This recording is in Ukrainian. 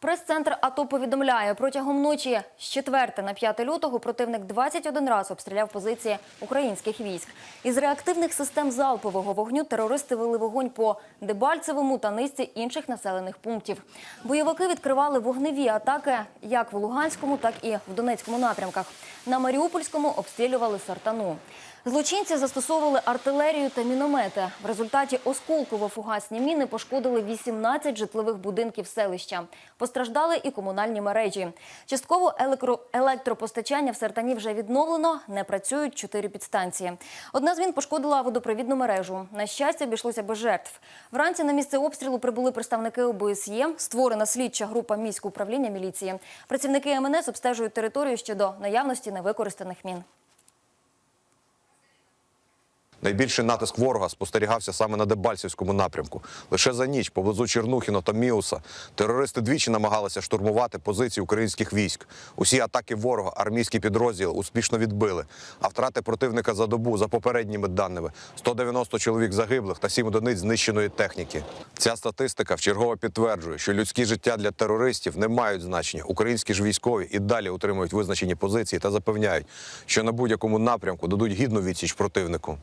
Прес-центр АТО повідомляє, протягом ночі з 4 на 5 лютого противник 21 раз обстріляв позиції українських військ. Із реактивних систем залпового вогню терористи вели вогонь по Дебальцевому та низці інших населених пунктів. Бойовики відкривали вогневі атаки як в Луганському, так і в Донецькому напрямках. На Маріупольському обстрілювали Сартану. Злочинці застосовували артилерію та міномети. В результаті осколково-фугасні міни пошкодили 18 житлових будинків селища. Постраждали і комунальні мережі. Частково електро- електропостачання в Сартані вже відновлено. Не працюють чотири підстанції. Одна з мін пошкодила водопровідну мережу. На щастя, обійшлося без жертв. Вранці на місце обстрілу прибули представники ОБСЄ, створена слідча група міського управління міліції. Працівники МНС обстежують територію щодо наявності невикористаних мін. Найбільший натиск ворога спостерігався саме на Дебальцівському напрямку. Лише за ніч поблизу Чернухіно та Міуса терористи двічі намагалися штурмувати позиції українських військ. Усі атаки ворога армійські підрозділи успішно відбили. А втрати противника за добу, за попередніми даними, 190 чоловік загиблих та 7 одиниць знищеної техніки. Ця статистика вчергово підтверджує, що людські життя для терористів не мають значення. Українські ж військові і далі утримують визначені позиції та запевняють, що на будь-якому напрямку дадуть гідну відсіч противнику.